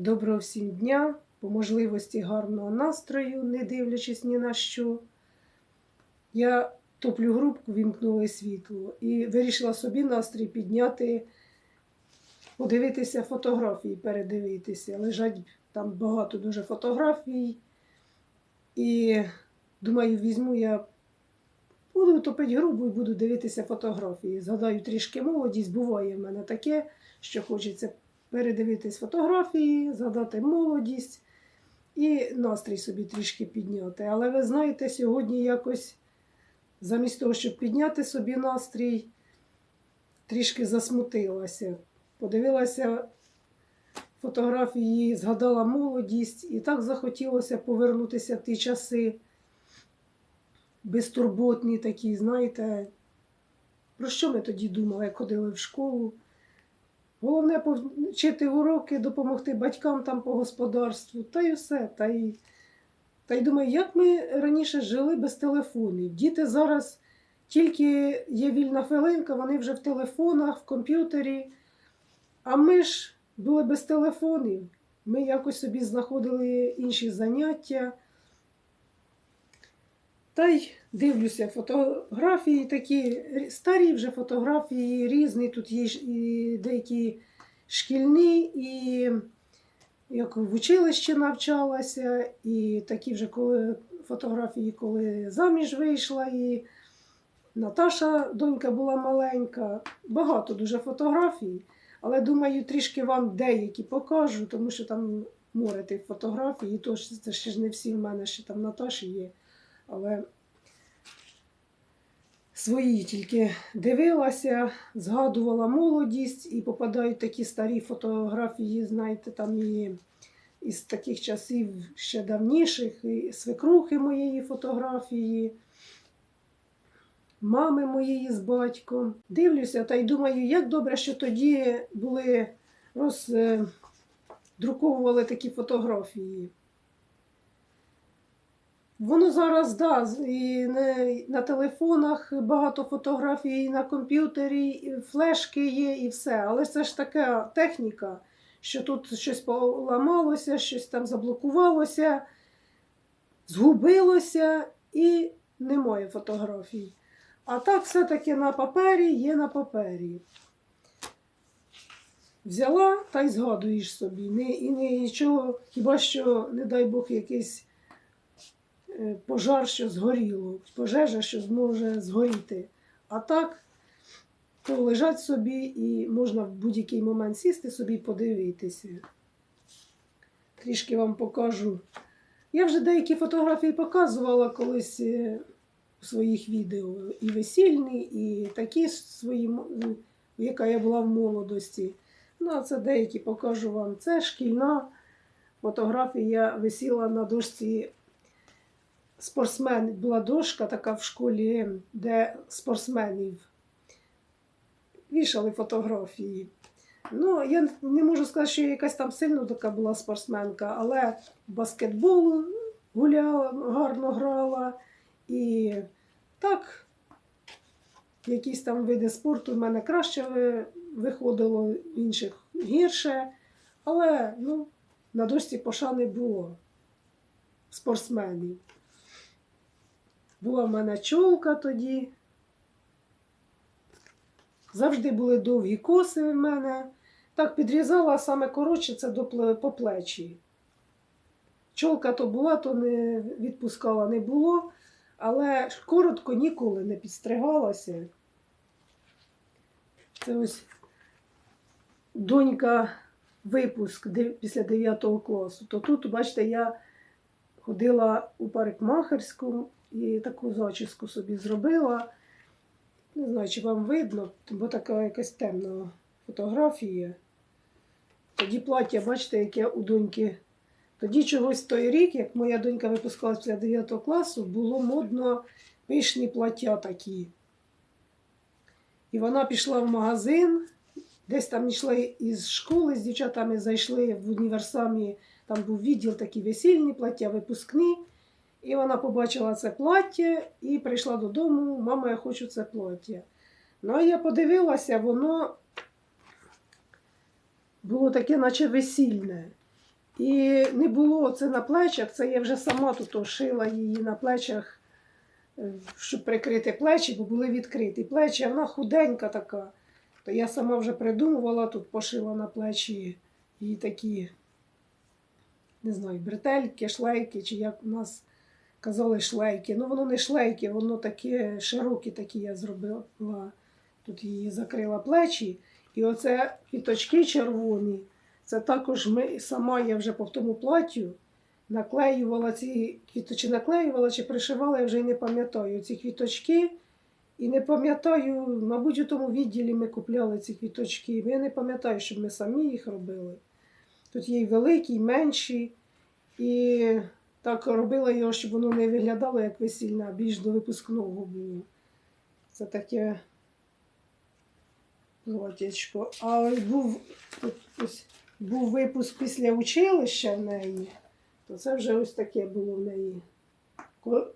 Доброго всім дня, по можливості гарного настрою, не дивлячись ні на що. Я топлю грубку, вімкнули світло і вирішила собі настрій підняти, подивитися фотографії, передивитися. Лежать там багато дуже фотографій. І думаю, візьму я, буду топити грубу і буду дивитися фотографії. Згадаю трішки молодість, буває в мене таке, що хочеться передивитись фотографії, згадати молодість і настрій собі трішки підняти. Але ви знаєте, сьогодні якось замість того, щоб підняти собі настрій, трішки засмутилася. Подивилася фотографії, згадала молодість, і так захотілося повернутися в ті часи безтурботні такі, знаєте, про що ми тоді думали, як ходили в школу? Головне повчити уроки, допомогти батькам там по господарству, та й все. Та й, та й думаю, як ми раніше жили без телефонів. Діти зараз тільки є вільна хвилинка, вони вже в телефонах, в комп'ютері. А ми ж були без телефонів. Ми якось собі знаходили інші заняття. Та й дивлюся, фотографії такі старі вже фотографії різні. Тут є і деякі шкільні, і як в училищі навчалася, і такі вже коли фотографії, коли заміж вийшла, і Наташа, донька була маленька. Багато дуже фотографій. Але думаю, трішки вам деякі покажу, тому що там море тих фотографій, і то це ще ж не всі в мене ще там Наташі є. Але свої тільки дивилася, згадувала молодість і попадають такі старі фотографії, знаєте, там і із таких часів ще давніших, і свекрухи моєї фотографії, мами моєї з батьком. Дивлюся та й думаю, як добре, що тоді були роздруковували такі фотографії. Воно зараз да, і на телефонах багато фотографій, і на комп'ютері, і флешки є, і все. Але це ж така техніка, що тут щось поламалося, щось там заблокувалося, згубилося і немає фотографій. А так все-таки на папері є на папері. Взяла та й згадуєш собі. І нічого, хіба що, не дай Бог, якийсь пожар, що згоріло, пожежа, що зможе згоріти. А так, то лежать собі і можна в будь-який момент сісти собі подивитися. Трішки вам покажу. Я вже деякі фотографії показувала колись е, у своїх відео. І весільні, і такі свої, яка я була в молодості. Ну, а це деякі покажу вам. Це шкільна фотографія висіла на дошці спортсмен. Була дошка така в школі, де спортсменів вішали фотографії. Ну, я не можу сказати, що я якась там сильно така була спортсменка, але баскетбол гуляла, гарно грала. І так, якісь там види спорту в мене краще виходило, в інших гірше. Але ну, на дошці пошани було спортсменів. Була в мене чолка тоді. Завжди були довгі коси в мене. Так підрізала, саме коротше це до по плечі. Чолка то була, то не відпускала, не було, але коротко ніколи не підстригалася. Це ось донька випуск після 9 класу. То тут, бачите, я ходила у парикмахерську і таку зачіску собі зробила. Не знаю, чи вам видно, бо така якась темна фотографія. Тоді плаття, бачите, яке у доньки. Тоді чогось той рік, як моя донька випускалася після 9 класу, було модно пишні плаття такі. І вона пішла в магазин, десь там йшли із школи з дівчатами, зайшли в універсамі, там був відділ такі весільні плаття, випускні. І вона побачила це плаття і прийшла додому, мама, я хочу це плаття. Ну, а я подивилася, воно було таке, наче весільне. І не було це на плечах, це я вже сама тут шила її на плечах, щоб прикрити плечі, бо були відкриті плечі, вона худенька така. То я сама вже придумувала, тут пошила на плечі її такі, не знаю, бретельки, шлейки, чи як у нас казали шлейки. Ну, воно не шлейки, воно таке широкі такі я зробила. Тут її закрила плечі. І оце квіточки червоні. Це також ми, сама я вже по тому платтю наклеювала ці квіточки, наклеювала чи пришивала, я вже й не пам'ятаю ці квіточки. І не пам'ятаю, мабуть, у тому відділі ми купляли ці квіточки. Я не пам'ятаю, щоб ми самі їх робили. Тут є й великі, і менші. І так робила його, щоб воно не виглядало як весільне, а більш до випускного було. Це таке платячко. А був, ось, був випуск після училища в неї, то це вже ось таке було в неї.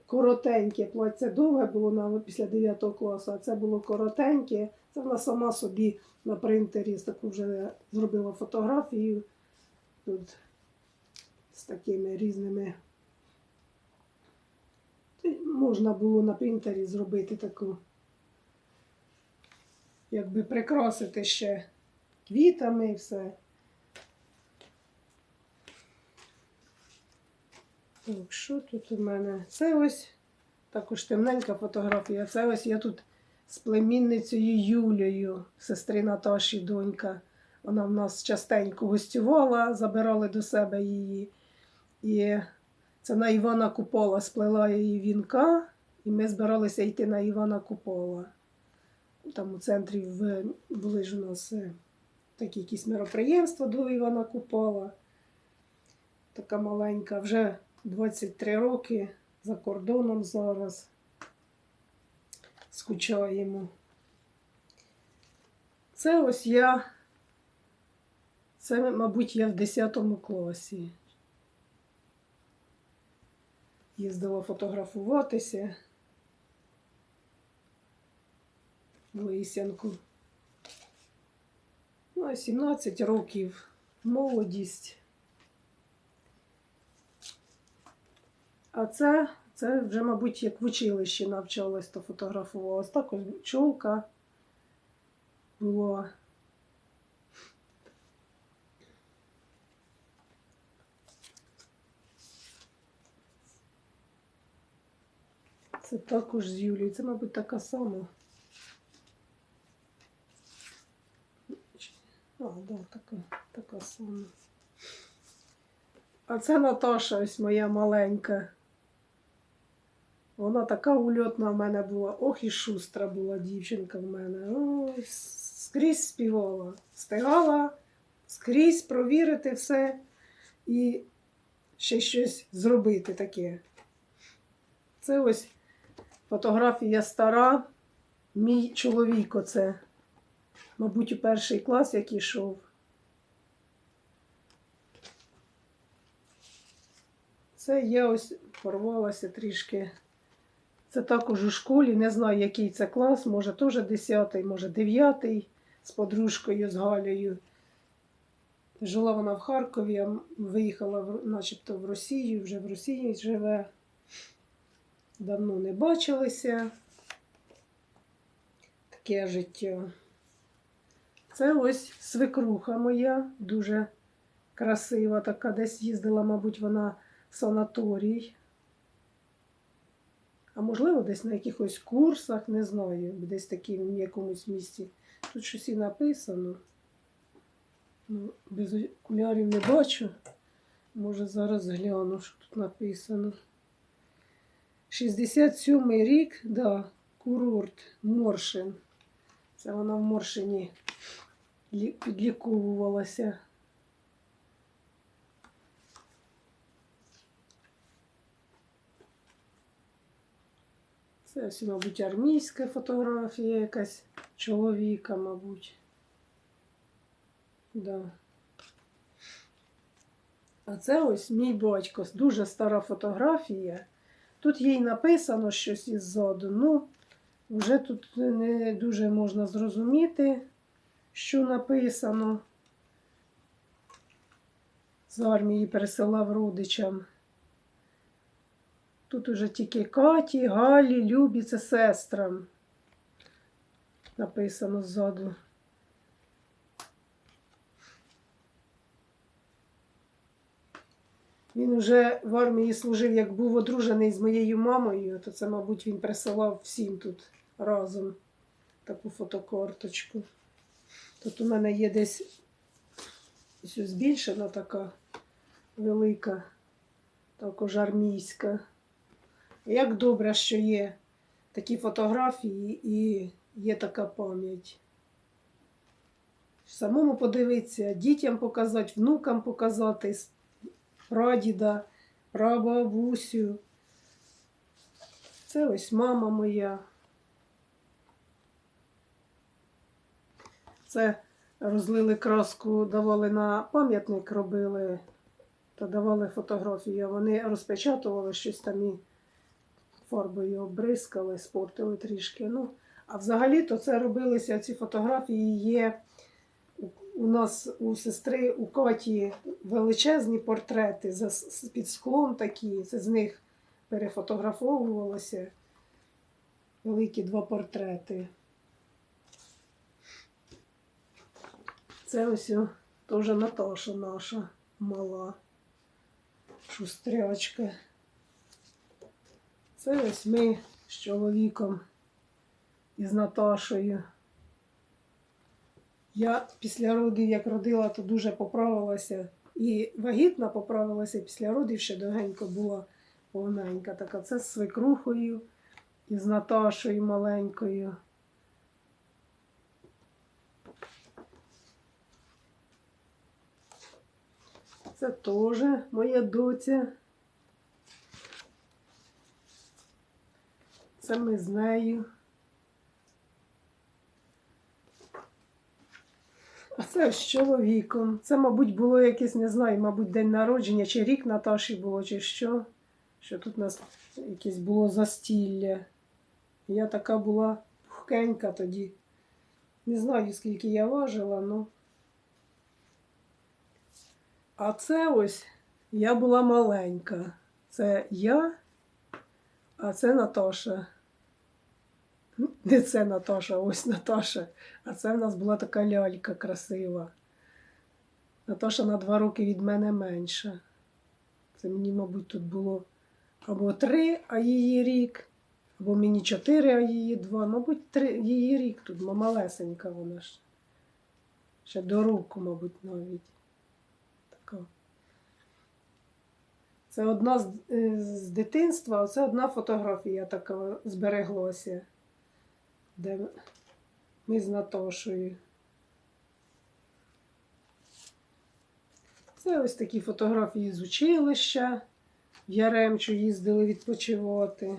Коротеньке плаття довге було після 9 класу, а це було коротеньке. Це вона сама собі на принтері таку вже зробила фотографію. Тут з такими різними. Можна було на принтері зробити таку, якби прикрасити ще квітами і все. Так, що тут у мене? Це ось також темненька фотографія. Це ось я тут з племінницею Юлією, сестри Наташі, донька. Вона в нас частенько гостювала, забирали до себе її. І це на Івана Купола сплела її вінка, і ми збиралися йти на Івана Купола. Там у центрі були ж у нас е, такі якісь мероприємства до Івана Купола. Така маленька, вже 23 роки за кордоном зараз. Скучаємо. Це ось я. Це, мабуть, я в 10 класі. Їздила фотографуватися в Лисянку. Ну, 17 років. Молодість. А це, це вже, мабуть, як в училищі навчалась, то фотографувалась. Також чолка була. Це також з Юлією. Це, мабуть, така сама. А, да, така, така сама. А це Наташа, ось моя маленька. Вона така ульотна в мене була. Ох і шустра була дівчинка в мене. Ой, скрізь співала. Встигала скрізь провірити все і ще щось зробити таке. Це ось фотографія стара. Мій чоловік оце. Мабуть, у перший клас, як ішов. Це я ось порвалася трішки. Це також у школі, не знаю, який це клас, може теж 10, може 9 з подружкою, з Галею. Жила вона в Харкові, а виїхала начебто в Росію, вже в Росії живе. Давно не бачилися. Таке життя. Це ось свекруха моя, дуже красива така. Десь їздила, мабуть, вона в санаторій. А можливо, десь на якихось курсах, не знаю, десь такі в якомусь місці. Тут щось і написано. Ну, без окулярів не бачу. Може, зараз гляну, що тут написано. 67-й рік, да, курорт Моршин. Це вона в Моршині підліковувалася. Це ось, мабуть, армійська фотографія якась чоловіка, мабуть. Да. А це ось мій батько. Дуже стара фотографія. Тут їй написано щось іззаду. Ну, вже тут не дуже можна зрозуміти, що написано. з армії пересилав родичам. Тут уже тільки Каті, Галі, Любі, це сестрам. Написано ззаду. Він уже в армії служив, як був одружений з моєю мамою, то це, мабуть, він присилав всім тут разом таку фотокарточку. Тут у мене є десь ось збільшена така велика, також армійська. Як добре, що є такі фотографії і є така пам'ять. Самому подивитися, дітям показати, внукам показати, прадіда, прабабусю. Це ось мама моя. Це розлили краску, давали на пам'ятник, робили та давали фотографію. Вони розпечатували щось там і фарбою обрискали, спортили трішки. Ну, а взагалі-то це робилися ці фотографії. Є у- нас у сестри у Каті величезні портрети за, під склом такі. Це з них перефотографовувалося. Великі два портрети. Це ось теж Наташа наша мала шустрячка. Це ось ми з чоловіком і з Наташою. Я після родів, як родила, то дуже поправилася. І вагітна поправилася після родів, ще довгенько була повненька. Така це з свекрухою і з Наташою маленькою. Це теж моя доця. Це ми з нею. Це з чоловіком. Це, мабуть, було якесь, не знаю, мабуть, день народження, чи рік Наташі було, чи що. Що тут у нас якесь було застілля. Я така була пухкенька тоді. Не знаю, скільки я важила, ну. А це ось я була маленька. Це я, а це Наташа. Не це Наташа, ось Наташа. А це в нас була така лялька красива. Наташа на два роки від мене менша. Це мені, мабуть, тут було або три, а її рік, або мені чотири, а її два. Мабуть, три, її рік тут, бо малесенька вона ж. Ще до року, мабуть, навіть. Така. Це одна з, е, з дитинства, а це одна фотографія така збереглася, де ми з Наташою. Це ось такі фотографії з училища. В Яремчу їздили відпочивати.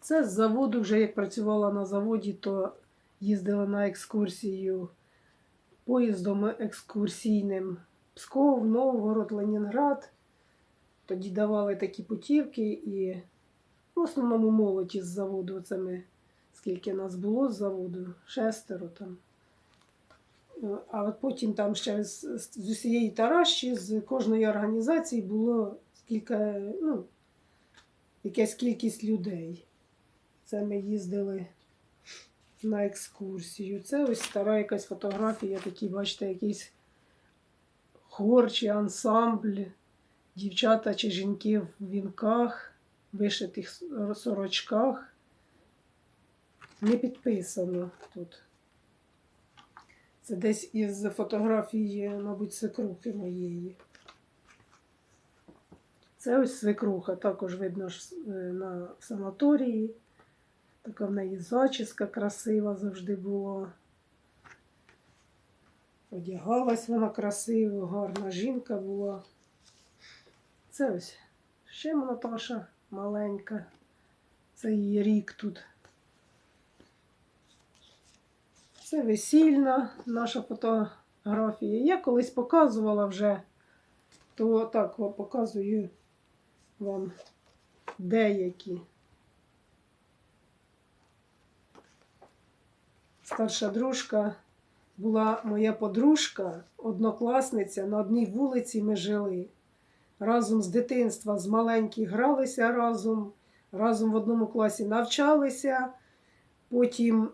Це з заводу, вже як працювала на заводі, то їздила на екскурсію поїздом екскурсійним Псков, Новгород, Ленінград. Тоді давали такі путівки і в основному молодь із заводу. Це ми, скільки нас було з заводу, шестеро там. Е, А от потім там ще з, з усієї Таращі, з кожної організації було скільки, ну, якась кількість людей. Це ми їздили на екскурсію. Це ось стара якась фотографія, такі, бачите, якийсь хор чи ансамбль, дівчата чи жінки в вінках, вишитих сорочках. Не підписано тут. Це десь із фотографії, мабуть, свекрухи моєї. Це ось свекруха, також видно е, на санаторії. Така в неї зачіска красива завжди була. Одягалась вона красиво, гарна жінка була. Це ось ще Наташа маленька. Це її рік тут. Це весільна наша фотографія. Я колись показувала вже, то так показую вам деякі. Старша дружка була моя подружка, однокласниця, на одній вулиці ми жили. Разом з дитинства, з маленьких гралися разом, разом в одному класі навчалися. Потім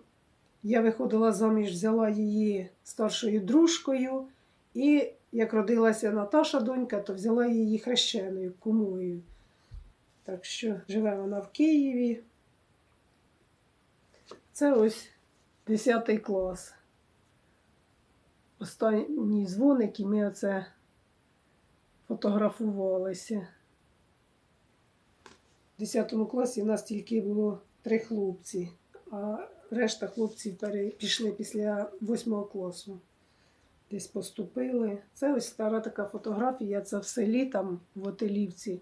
я виходила заміж, взяла її старшою дружкою, і як родилася Наташа донька, то взяла її хрещеною, кумою. Так що живе вона в Києві. Це ось 10 клас. Останній дзвоник, і ми оце фотографувалися. В 10 класі в нас тільки було три хлопці, а решта хлопців пішли після 8 класу. Десь поступили. Це ось стара така фотографія. Це в селі, там в Отелівці.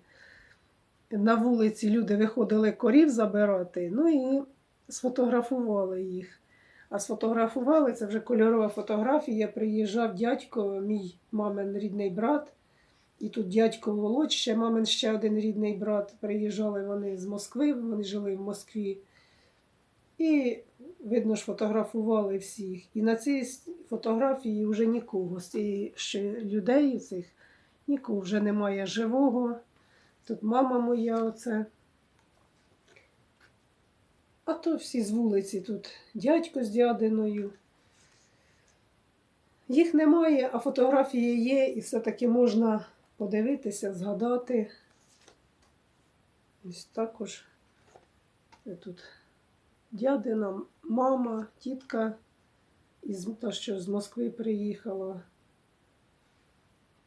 На вулиці люди виходили корів забирати, ну і сфотографували їх. А сфотографували це вже кольорова фотографія. Приїжджав дядько, мій мамин рідний брат. І тут дядько Володь, ще мамин ще один рідний брат. Приїжджали вони з Москви, вони жили в Москві. І, видно ж, фотографували всіх. І на цій фотографії вже нікого з цієї людей цих нікого вже немає живого. Тут мама моя оце. А то всі з вулиці тут дядько з дядиною. Їх немає, а фотографії є, і все-таки можна подивитися, згадати. Ось також тут дядина, мама, тітка, із, та, що з Москви приїхала.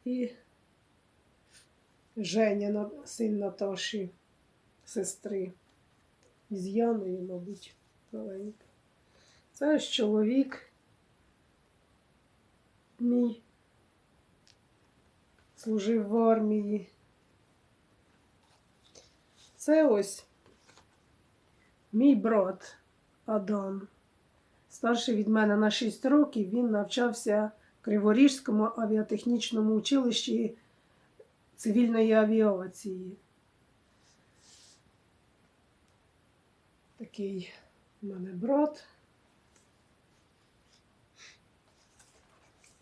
І Женя, син Наташі, сестри. Із Яною, мабуть, маленька. Це ж чоловік мій служив в армії. Це ось мій брат Адам. Старший від мене на 6 років. Він навчався в Криворіжському авіатехнічному училищі цивільної авіації. Такий у мене брат.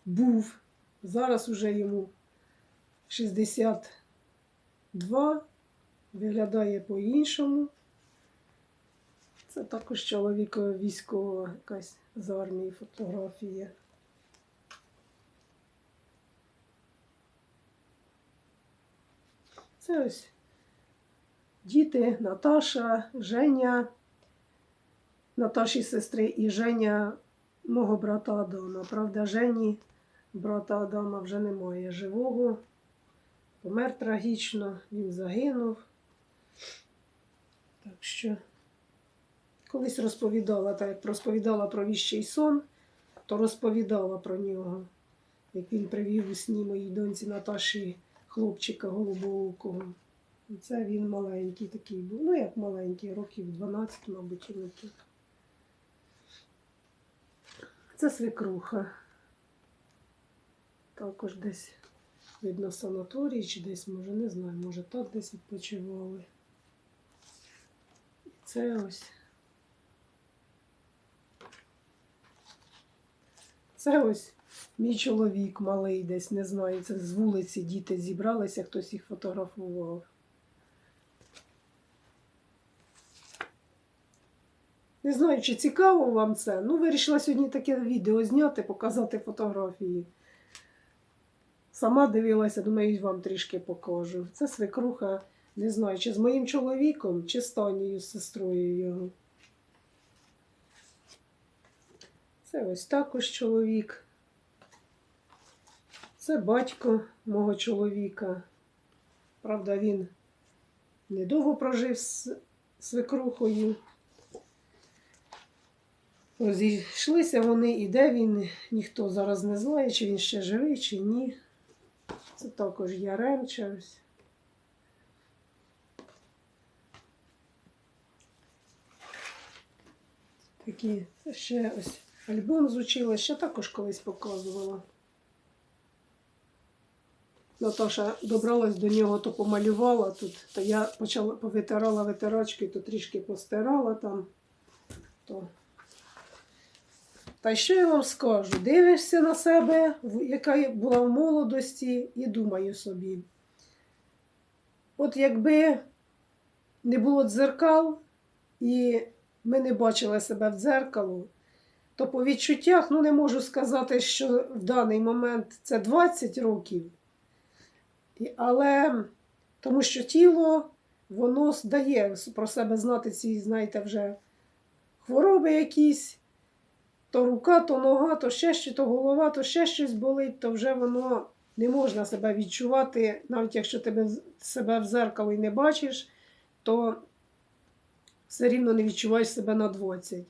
Був. Зараз уже йому 62. Виглядає по-іншому. Це також чоловіка військова якась з армії фотографія. Це ось діти, Наташа, Женя, Наташі сестри і Женя мого брата Адама. Правда, Жені, брата Адама, вже немає живого. Помер трагічно, він загинув. Так що колись розповідала, так як розповідала про віщий сон, то розповідала про нього, як він привів у сні моїй доньці Наташі хлопчика голубоокого. І це він маленький такий був. Ну, як маленький, років 12, мабуть, йому тут. Це свекруха. Також десь видно в санаторії, чи десь, може, не знаю, може так десь відпочивали. І це ось. Це ось мій чоловік малий десь, не знаю, це з вулиці діти зібралися, хтось їх фотографував. Не знаю, чи цікаво вам це. Ну, вирішила сьогодні таке відео зняти, показати фотографії. Сама дивилася, думаю, вам трішки покажу. Це свекруха, не знаю, чи з моїм чоловіком, чи з Танією, з сестрою його. Це ось також чоловік. Це батько мого чоловіка. Правда, він недовго прожив з свекрухою. Розійшлися вони, і де він, ніхто зараз не знає, чи він ще живий, чи ні. Це також Яремча. ось. Такі, ще ось альбом з училища, також колись показувала. Наташа добралась до нього, то помалювала тут, то я почала повитирала витирачки, то трішки постирала там. То Та що я вам скажу? Дивишся на себе, яка була в молодості, і думаю собі. От якби не було дзеркал, і ми не бачили себе в дзеркало, то по відчуттях ну, не можу сказати, що в даний момент це 20 років. Але тому що тіло, воно дає про себе знати ці, знаєте, вже хвороби якісь, то рука, то нога, то ще що, то голова, то ще щось болить, то вже воно не можна себе відчувати, навіть якщо тебе себе в зеркало і не бачиш, то все рівно не відчуваєш себе на 20.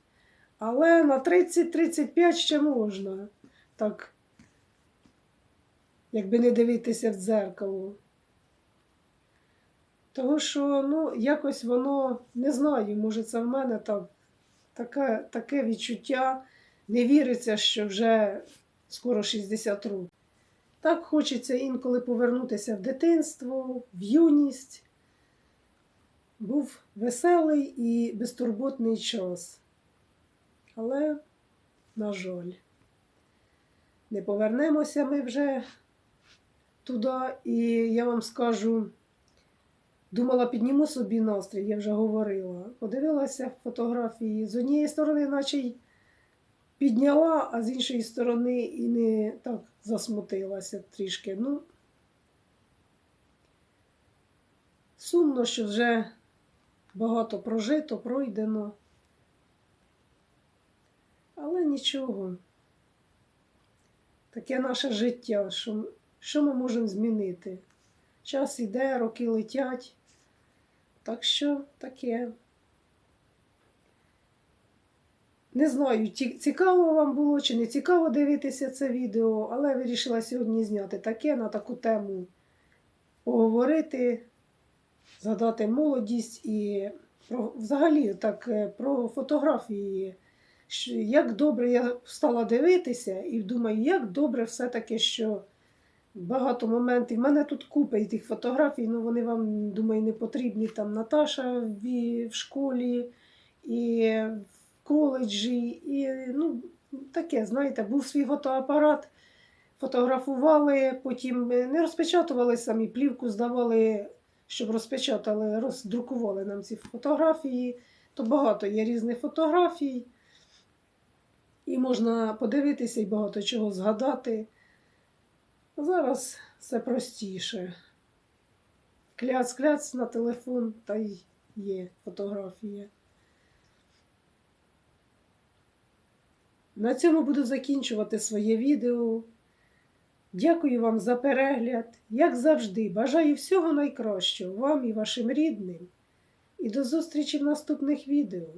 Але на 30-35 ще можна. Так, якби не дивитися в дзеркало. Того що, ну, якось воно, не знаю, може це в мене так, таке, таке відчуття. Не віриться, що вже скоро 60 років. Так хочеться інколи повернутися в дитинство, в юність. Був веселий і безтурботний час. Але, на жаль, не повернемося ми вже туди, і я вам скажу. Думала, підніму собі настрій, я вже говорила. Подивилася фотографії. З однієї сторони, наче й підняла, а з іншої сторони і не так засмутилася трішки. Ну, сумно, що вже багато прожито, пройдено. Але нічого. Таке наше життя, що, що ми можемо змінити? Час іде, роки летять. Так що таке. Не знаю, цікаво вам було чи не цікаво дивитися це відео, але вирішила сьогодні зняти таке на таку тему поговорити, згадати молодість і про, взагалі так е, про фотографії. Як добре я стала дивитися і думаю, як добре все-таки, що багато моментів. У мене тут купа тих фотографій, ну вони вам, думаю, не потрібні. Там Наташа в, школі, і коледжі, і ну, таке, знаєте, був свій фотоапарат, фотографували, потім е, не розпечатували самі, плівку здавали, щоб розпечатали, роздрукували нам ці фотографії. То багато є різних фотографій. І можна подивитися і багато чого згадати. Зараз все простіше. Кляц-кляц на телефон та й є фотографія. На цьому буду закінчувати своє відео. Дякую вам за перегляд. Як завжди, бажаю всього найкращого вам і вашим рідним. І до зустрічі в наступних відео.